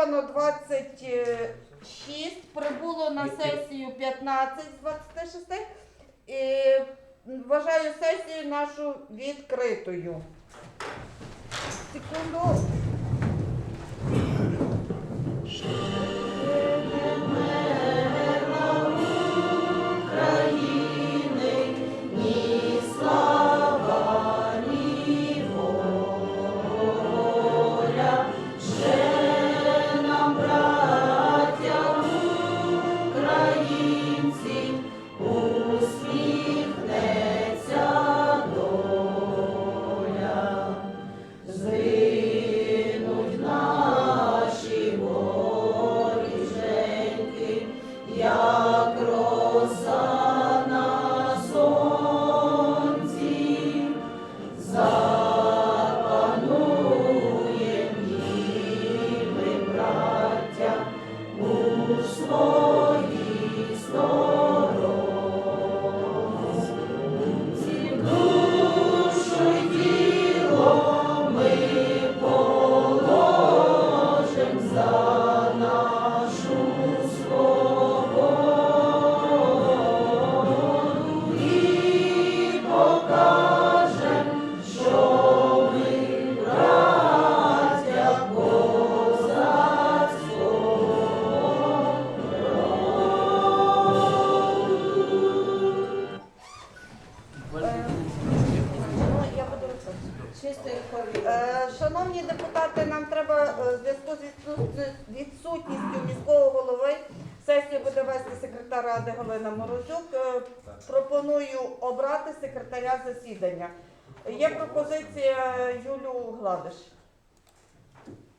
Зареєстровано 26, прибуло на сесію 15 з 26. І вважаю сесію нашу відкритою. Секунду. Шановні депутати, нам треба е, в зв'язку з відсутністю міського голови сесію буде вести секретар ради Галина Морозюк. Е, Пропоную обрати секретаря засідання. Є пропозиція Юлю Гладиш.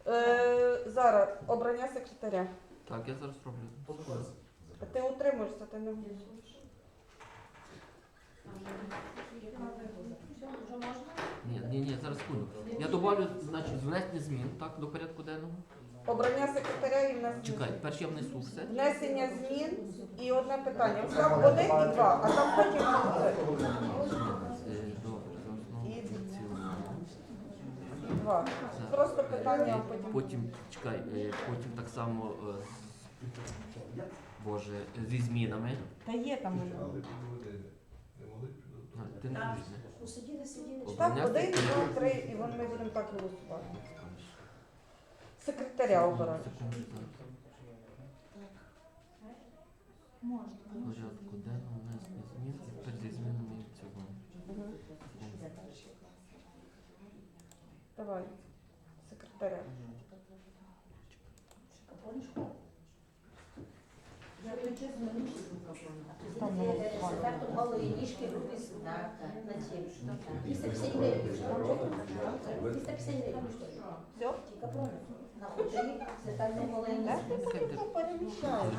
Е, Зараз обрання секретаря. Так, я зараз роблю. Ти утримуєшся, ти не голосуєш. Ні, ні, ні, зараз секунду. Я добавлю, значить, внесення змін так, до порядку денного. Обрання секретаря і внесення. Чекай, перш я внесу все. Внесення змін і одне питання. Ось Там один і два, а там потім три. Е, Добре, за основу І- і в цілому. І два. Просто питання, а потім. Потім, чекай, е, потім так само, е, Боже, зі змінами. Та є там. А, Ти не можеш, не? Ну, сиділи, сиділи. Так, один, два, три, і вон ми будемо так голосувати. Секретаря обирати. Можна. Порядку денного внесення змін, і тепер зі змінами. Мгм. Давай. Секретаря. Там малої ніжки руки на на тім. 250 гривень. 250 Все? На так не. Так, ти потиху переміщаєш.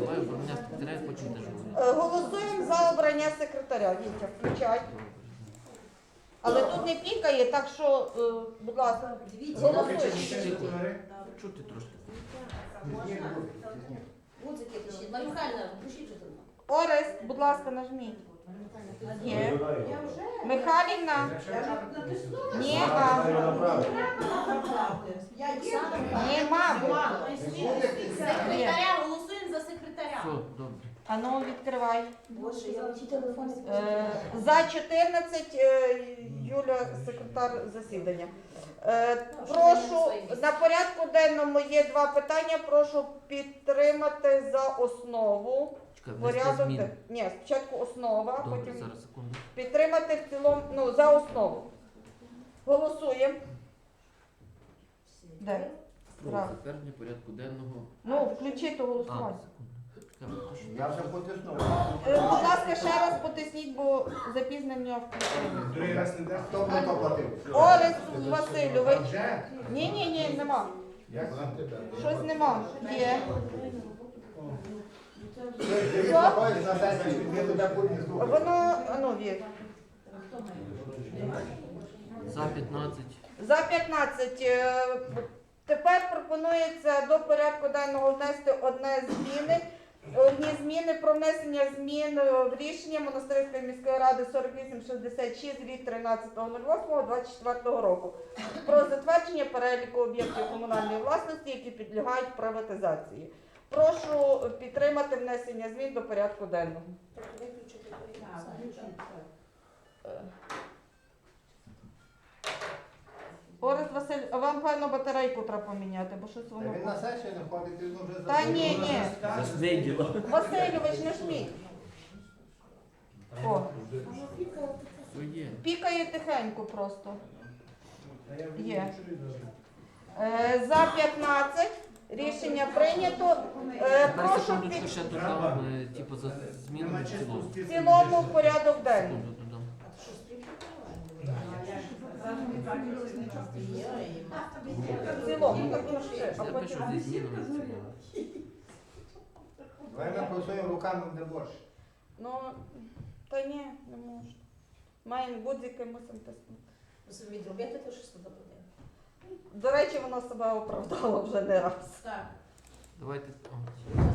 Давай обрання секретаря, і потім теж говорю. Е, Голосуємо за обрання секретаря. Вітя, включай. Але тут не пікає, так що, е, будь ласка, Дивіться, голосуємо. Чути трошки. музики Марія Михайлівна, пишіть що там. Будь ласка, нажміть. Є. Михайлівна? Ні, а. Нема. Секретаря, голосуємо. Все, добре. А ну, відкривай. Боже, я ті телефон Е, За 14 е, Юля, секретар засідання. Е, Прошу, на порядку денному є два питання. Прошу підтримати за основу. Чекай, внести Порядок. Ні, спочатку основа, Добре, потім зараз секунду. підтримати в цілому, ну, за основу. Голосуємо. Де? Про Так. затвердження порядку денного. Ну, включи то А, голосування. секунду. Я вже потиснув. Е, Будь ласка, ще раз потисніть, бо запізнення включення. Другий раз не дасть. Хто мені то платив? Орест Васильович. Вже? Ні, ні, ні, нема. Як тебе? Щось нема. Є. На сесію, тебе. Воно, а ну, Вір. За 15. За 15. Е, Тепер пропонується до порядку денного внести одне зміни. Одні зміни про внесення змін е, в рішення Монастирської міської ради 4866 від 13.08.24 року про затвердження переліку об'єктів комунальної власності, які підлягають приватизації. Прошу підтримати внесення змін до порядку денного. Виключити Орест Василь, а вам певно батарейку треба поміняти, бо щось Та воно. він на сесію не ходить, він вже Та ні, ні. Засвиділо. Васильович, не жміть. О, пікає тихенько просто. Є. Е, За 15 рішення прийнято. Е, Прошу під ще додам, е, типу, за в цілому. в цілому в порядок денний. Секунду додам. А то що співпрацювання? В цілому, так і ще, а Я потім. пишу зі змінами в цілому. Давай ми працюємо руками де борщ. Ну, та ні, не можу. Маємо гудзики, мусимо тиснути. Мусимо відробити те, що сюди буде. До речі, воно себе оправдало вже не раз. Так. Давайте.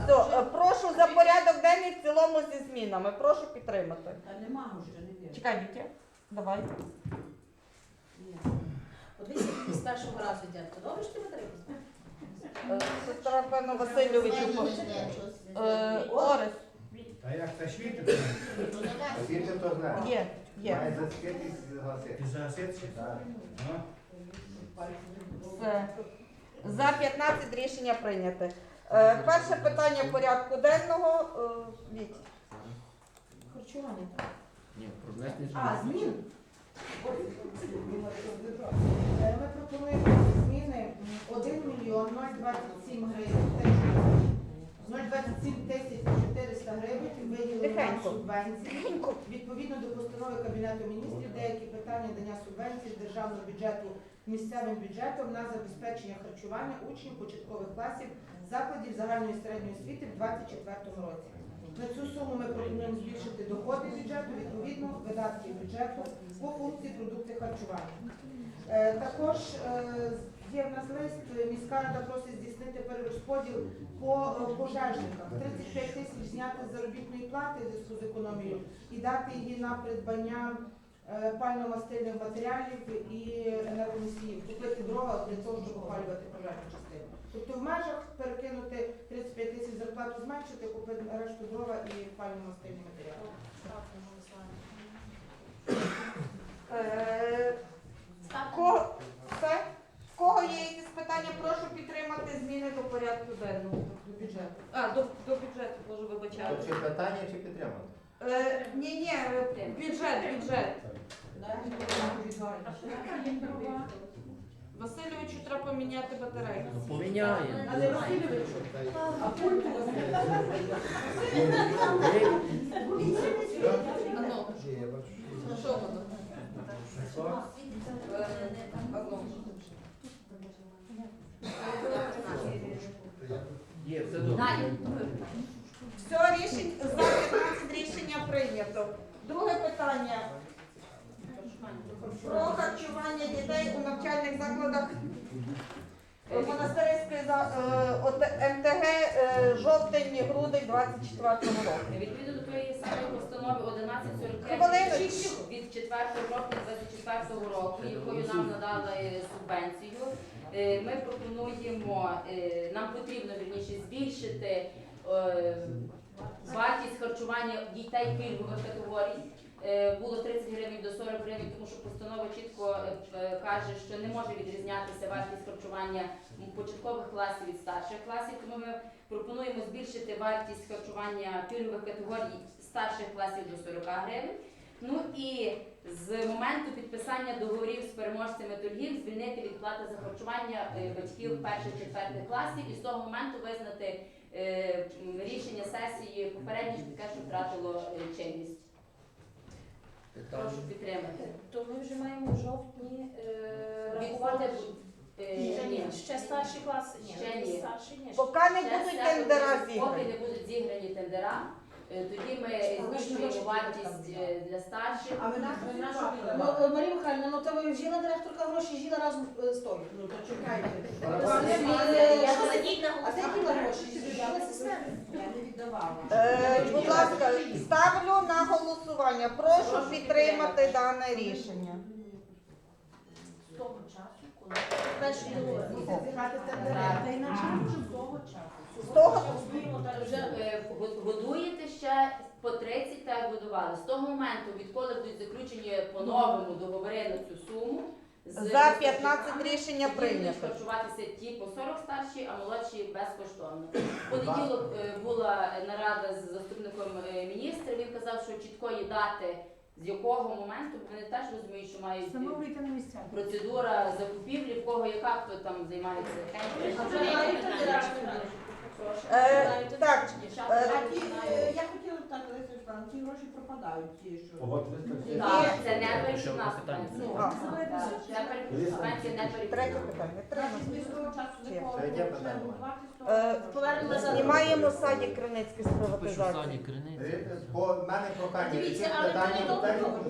Все, е, прошу за порядок денний в цілому зі змінами. Прошу підтримати. Та нема вже, не вірю. Чекай, Вітя, давай. З першого разу йдять. То добре, що ти знаєш? Е, Сестра Певно Васильовичу. Е, Орес, А як це світить? Світи то знає. є, є. Має засвітитись і згасити. Ти? Так. Ну, Все. За 15 рішення прийняте. Е, Перше питання порядку денного. е, Віть. Харчування. так. Ні, про внесення А, змін. Ми пропонуємо зміни 1 мільйон 027 гривень. те, 027 тисяч 400 гривень виділили на субвенції. Відповідно до постанови Кабінету міністрів, деякі питання дання субвенцій з державного бюджету місцевим бюджетом на забезпечення харчування учнів початкових класів закладів загальної середньої освіти в 2024 році. На цю суму ми пропонуємо збільшити доходи бюджету, відповідно видатки бюджету по функції продукти харчування. Е, Також е, є в нас лист, е, міська рада просить здійснити перерозподіл по е, пожежниках. 35 тисяч зняти з заробітної плати в зв'язку з економією і дати її на придбання пально-мастильних матеріалів і енергоносіїв, купити дрова для того, щоб опалювати пожежну частину. Тобто в межах перекинути 35 тисяч зарплату зменшити, купити решту дрова і пально-мастильні матеріали. Ставте. Е, Кого, все? В кого є якісь питання, прошу підтримати зміни до порядку денного. До бюджету. А, до, до бюджету, можу То вибачати. чи питання, чи підтримати? Е, ні, ні, бюджет, бюджет. Васильовичу треба поміняти батарейку. Ну, поміняє. Але Васильовичу, а пульт у вас Ану, що воно? Є, все добре. Все, рішень, за 15 рішення прийнято. Друге питання. Про харчування дітей у навчальних закладах монастирської е, МТГ е, жовтень-грудень 24 року. Відповідно до тої самої постанови 1145 Хвилиночку. від 4 жовтня 24 року, якою нам надали субвенцію, е, ми пропонуємо, нам потрібно вірніше збільшити вартість харчування дітей пільгових категорій. Е, Було 30 гривень до 40 гривень, тому що постанова чітко е, е, каже, що не може відрізнятися вартість харчування початкових класів від старших класів. Тому ми пропонуємо збільшити вартість харчування пільгових категорій старших класів до 40 гривень. Ну і з моменту підписання договорів з переможцями торгів звільнити від плати за харчування батьків перших четвертих класів і з того моменту визнати рішення сесії попереднє, що таке, що втратило чинність. Прошу підтримати. То ми вже маємо в жовтні е, рахувати. е, Ні, ні. ні, ще старші класи. Ні, Ще ні. старші ні. Поки не Ще будуть все тендера Поки не будуть зіграні тендера, Тоді ми збільшуємо вартість е, для старших. А ви не Ну, е, Марія Михайлівна, ну то ви жила директорка гроші, жила разом е, з тою. Ну, то чекайте. Е, Я що сидіть на А де діла гроші? Я не віддавала. Е, будь ласка, ставлю на голосування. Прошу підтримати дане рішення. З того часу, коли перші договори. Зіграти тендери. Та й на чому ж з того вже Е, Годуєте ще по 30, так годували. З того моменту, відколи будуть заключені по-новому договори на цю суму, з за 15 рішення прийнято. харчуватися ті по 40 старші, а молодші безкоштовно. В понеділок е, була нарада з заступником е, міністра. Він казав, що чіткої дати, з якого моменту вони теж розуміють, що мають встановлюйте на місця. процедура закупівлі, в кого яка хто там займається. Директор? Е, так, Е, е, я хотіла Гроші пропадають, ті, що... Так, це не Ще перехідна одне питання. субвенція. Це перехідна субвенція, не Третє перехідна. питання. Значить, ми з того часу Чи? Третє питання. Е, за Знімаємо садик Криницький з Пишу приватизації. Сані Криниці. По мене прохання, Дивіться, але питання,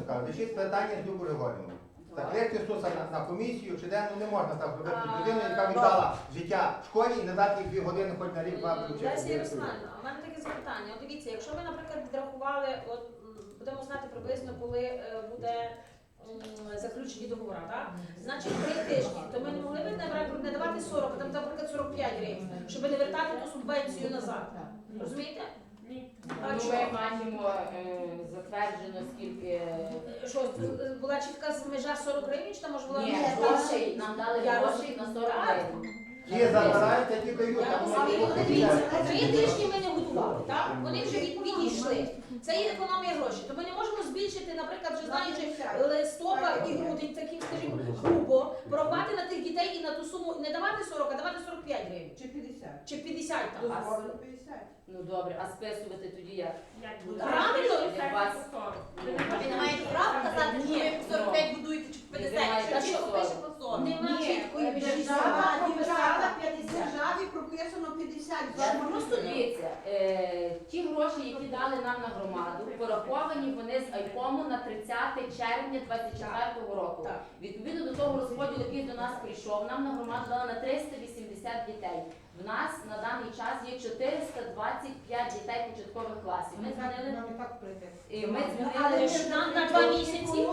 скажу, рішіть питання з Любою Григорівною. Так, легко Ісуса на, на комісію чи де, ну не можна так робити. А, Людину, яка віддала життя в школі, і не дати їй дві години хоч на рік два Леся вивчити. Ярославівна, у мене таке запитання. От дивіться, якщо ви, наприклад, відрахували, от будемо знати приблизно, коли е, буде заключені договори, так? Значить, три тижні, то ми не могли б не давати 40, а там, наприклад, 45 гривень, щоб не вертати ту субвенцію назад. Розумієте? А Ну? Ми маємо е, затверджено скільки. е, Що, була чітка межа 40 гривень, чи там може була Ні, Ні, грошей нам дали Я грошей на 40 гривень. Ті забирають, які дають. Там але дивіться, три тижні ми не готували, так? Вони вже відійшли. Це є економія грошей. То ми не можемо збільшити, наприклад, вже знаючи листопад і грудень, таким, скажімо, грубо, порахувати на тих дітей і на ту суму не давати 40, а давати 45 гривень. Чи 50? Чи 50 там. 50. Ну добре, а списувати тоді як? Правильно? Як вас? Ви не маєте права казати, що ви по 45 будуєте чи по 50, маєте якщо чітко пише по 40. Нема чіткої Держава, держави. держава, в державі прописано 50. Це просто Дивіться, е, ті гроші, які дали нам на громаду, пораховані вони з айкому на 30 червня 24 року. Відповідно до того розподілу, який до нас прийшов, нам на громаду дали на 380 дітей. В нас на даний час є 425 дітей початкових класів. Ми змінили Нам і так прийти. і ми Але змінили ж нам на два місяці.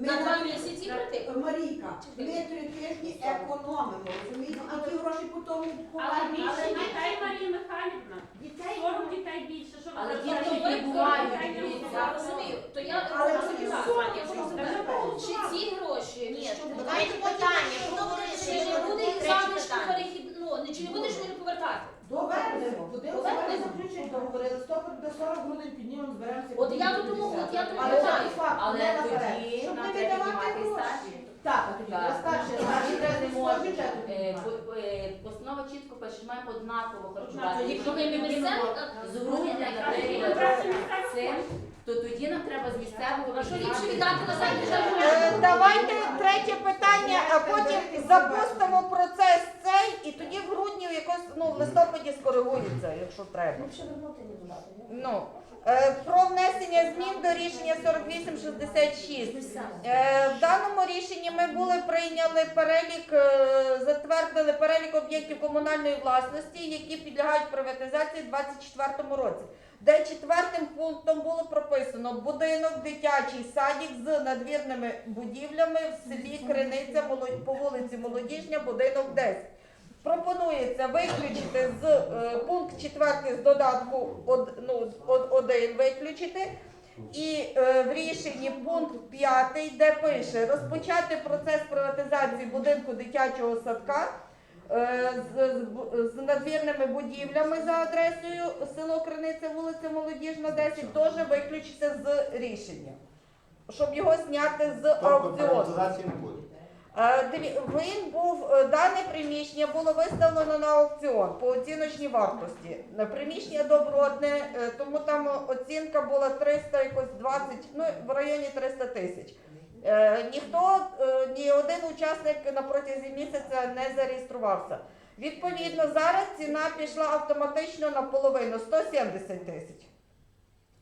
Ми На два місяці прийти. Марійка, ми три тижні економимо, розумієте? А ті гроші потім Але більше дітей, Марія Михайлівна. Дітей 40 дітей більше, що ви Але діти кажете, не бувають, дітей не дивіться. буває. Я розумію. То я Але хочу тоді так, я не чи ці гроші, Ні, що давайте питання, що чи не буде їх залишку перехід, ну, не- чи не будеш мене повертати? Повернемо. не заключити договори. Листопад до 40 грудень піднімемо, зберемося. От я тут тому, от я тут Але факту, Але наперед. тоді Щоб нам не треба віддавати гроші. старші. Так, а тоді Так. треба не свого бюджету Е, піднімати. по- е, Постанова чітко пише, що маємо однаково харчувати. Якщо Якщо ми не піднімемо місцеві, з грудня на період цим, то тоді нам треба з місцевого А що ліпше віддати назад, ніж Е. Давайте третє питання, а потім запустимо процес цей, і тоді в грудні якось ну в листопаді скоригується, якщо треба. Ліпше вернути не додати. Ну е, про внесення змін до рішення 4866. Е, В даному рішенні ми були прийняли перелік, е, затвердили перелік об'єктів комунальної власності, які підлягають приватизації у 2024 році. Де четвертим пунктом було прописано будинок, дитячий садик з надвірними будівлями в селі Криниця по вулиці Молодіжня, будинок 10. Пропонується виключити з е, пункт 4 з додатку од, ну, виключити. І е, в рішенні пункт 5, де пише розпочати процес приватизації будинку дитячого садка з, з, надвірними будівлями за адресою село Криниця, вулиця Молодіжна, 10, теж виключити з рішення, щоб його зняти з Тобто аукціону. не буде. Е, Він був е, дане приміщення було виставлено на аукціон по оціночній вартості. Приміщення добротне, е, тому там оцінка була 300, якось 20, ну в районі 300 тисяч. Е, Ніхто, е, ні один учасник на протязі місяця не зареєструвався. Відповідно, зараз ціна пішла автоматично на половину 170 тисяч.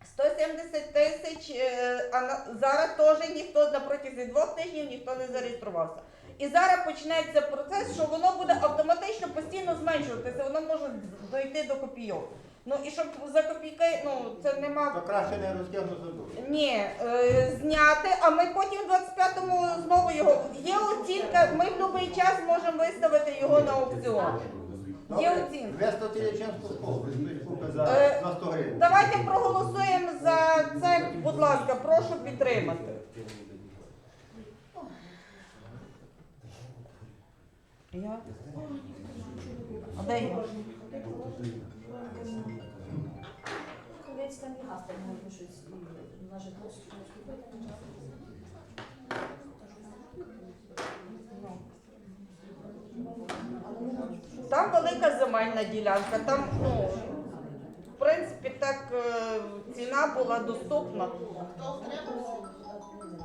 170 тисяч, е, а зараз теж ніхто на протязі двох тижнів ніхто не зареєструвався. І зараз почнеться процес, що воно буде автоматично постійно зменшуватися, воно може дойти до копійок. Ну і щоб за копійки, ну це нема То краще не розтягнути дуже. ні, е, зняти, а ми потім в 25-му знову його. Є оцінка, ми в будь-який час можемо виставити його на аукціон. Є оцінка. Виставити Яченську школу, купи за, Е, за 100 гривень. Давайте проголосуємо за це, будь ласка, прошу підтримати. Я? А де я? Колець там і газ, там можна щось і на житло купити. Там велика земельна ділянка, там, ну, в принципі, так е, ціна була доступна.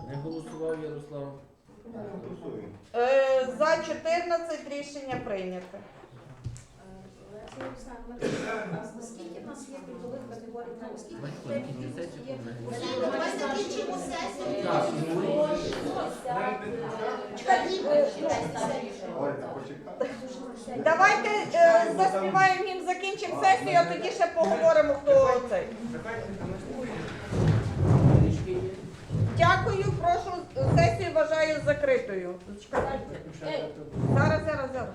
Не голосував Ярослав. Е, За 14 рішення прийнято. Олексій Олександрович, а Скільки в нас є пільгових категорій? Скільки Бачите, людей закінчимо сесію, є? Давай закінчимо сесію. Так, Ольга. Давайте е, заспіваємо їм, закінчимо сесію, а тоді ще поговоримо, хто цей. Дякую, прошу, сесію вважаю закритою. Зараз, зараз, зараз.